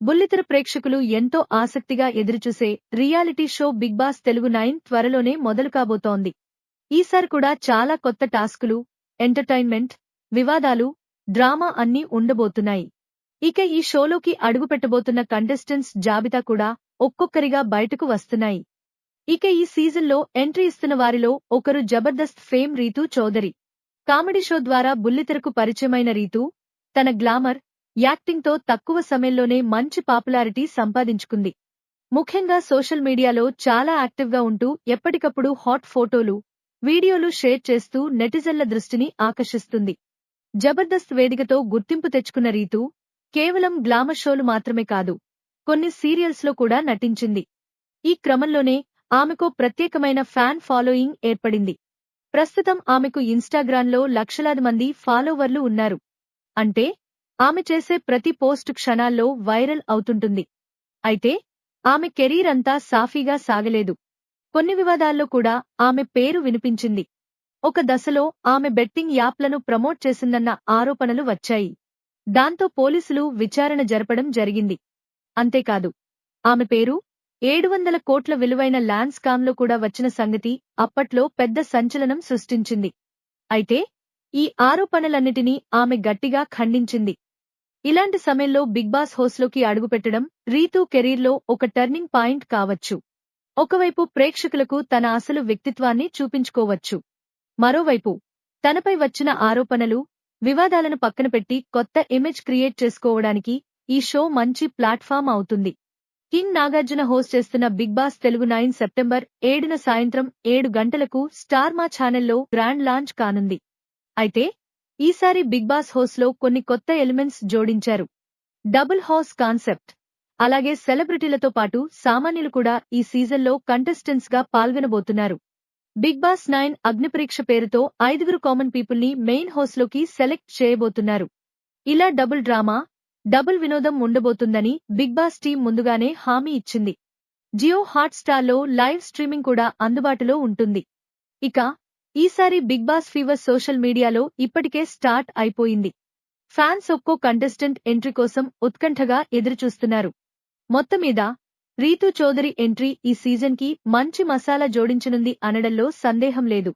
బుల్లితెర ప్రేక్షకులు ఎంతో ఆసక్తిగా ఎదురుచూసే reality show Bigg Boss Telugu nine త్వరలోనే మొదలు కాబోతోంది ఈసారి కూడా చాలా కొత్త టాస్కులు ఎంటర్టైన్మెంట్ వివాదాలు డ్రామా అన్నీ ఉండబోతున్నాయి. ఇక ఈ షోలోకి అడుగుపెట్టబోతున్న కంటెస్టెంట్స్ జాబితా కూడా ఒక్కొక్కరిగా బయటకు వస్తున్నాయి. ఇక ఈ సీజన్లో ఎంట్రీ ఇస్తున్న వారిలో ఒకరు Jabardasth fame Rithu Chowdary. Comedy show ద్వారా బుల్లితెరకు పరిచయమైన రీతూ తన గ్లామర్ యాక్టింగ్తో తక్కువ సమయంలోనే మంచి పాపులారిటీ సంపాదించుకుంది. ముఖ్యంగా సోషల్ మీడియాలో చాలా యాక్టివ్గా ఉంటూ ఎప్పటికప్పుడు హాట్ ఫోటోలు వీడియోలు షేర్ చేస్తూ నెటిజన్ల దృష్టిని ఆకర్షిస్తుంది. జబర్దస్త్ వేదికతో గుర్తింపు తెచ్చుకున్న రీతు కేవలం గ్లామర్ షోలు మాత్రమే కాదు కొన్ని సీరియల్స్లో కూడా నటించింది. ఈ క్రమంలోనే ఆమెకు ప్రత్యేకమైన ఫ్యాన్ ఫాలోయింగ్ ఏర్పడింది. ప్రస్తుతం ఆమెకు ఇన్స్టాగ్రామ్లో లక్షలాది మంది ఫాలోవర్లు ఉన్నారు. అంటే ఆమె చేసే ప్రతి పోస్ట్ క్షణాల్లో వైరల్ అవుతుంటుంది. అయితే ఆమె కెరీర్ అంతా సాఫీగా సాగలేదు. కొన్ని వివాదాల్లో కూడా ఆమె పేరు వినిపించింది. ఒక దశలో ఆమె బెట్టింగ్ యాప్లను ప్రమోట్ చేసిందన్న ఆరోపణలు వచ్చాయి. దాంతో పోలీసులు విచారణ జరపడం జరిగింది. అంతేకాదు ఆమె పేరు ఏడు వందల కోట్ల విలువైన ల్యాండ్ కామ్లో కూడా వచ్చిన సంగతి అప్పట్లో పెద్ద సంచలనం సృష్టించింది. అయితే ఈ ఆరోపణలన్నిటినీ ఆమె గట్టిగా ఖండించింది. ఇలాంటి సమయంలో బిగ్ బాస్ హోస్లోకి అడుగుపెట్టడం రీతూ కెరీర్లో ఒక టర్నింగ్ పాయింట్ కావచ్చు. ఒకవైపు ప్రేక్షకులకు తన అసలు వ్యక్తిత్వాన్ని చూపించుకోవచ్చు. మరోవైపు తనపై వచ్చిన ఆరోపణలు వివాదాలను పక్కన పెట్టి కొత్త ఇమేజ్ క్రియేట్ చేసుకోవడానికి ఈ షో మంచి ప్లాట్ఫామ్ అవుతుంది. కింగ్ నాగార్జున హోస్ట్ చేస్తున్న Bigg Boss Telugu nine September ఏడున సాయంత్రం ఏడు గంటలకు స్టార్ మా ఛానల్లో గ్రాండ్ లాంచ్ కానుంది. అయితే ఈసారి బిగ్ బాస్ హోస్ట్లో కొన్ని కొత్త ఎలిమెంట్స్ జోడించారు. Double house concept. అలాగే సెలబ్రిటీలతో పాటు సామాన్యులు కూడా ఈ సీజన్లో కంటెస్టెంట్స్గా పాల్గొనబోతున్నారు. బిగ్ బాస్ నైన్ అగ్నిపరీక్ష పేరుతో ఐదుగురు కామన్ పీపుల్ని మెయిన్ హౌస్లోకి సెలెక్ట్ చేయబోతున్నారు. ఇలా డబుల్ డ్రామా డబుల్ వినోదం ఉండబోతుందని బిగ్ బాస్ టీం ముందుగానే హామీ ఇచ్చింది. జియో హాట్స్టార్లో లైవ్ స్ట్రీమింగ్ కూడా అందుబాటులో ఉంటుంది. ఇక ఈసారి బిగ్ బాస్ ఫీవర్ సోషల్ మీడియాలో ఇప్పటికే స్టార్ట్ అయిపోయింది. ఫ్యాన్స్ ఒక్కో కంటెస్టెంట్ ఎంట్రీ కోసం ఉత్కంఠగా ఎదురుచూస్తున్నారు. మొత్తం మీద రీతూ చౌదరి ఎంట్రీ ఈ సీజన్కి మంచి మసాలా జోడించనుంది అనడంలో సందేహం లేదు.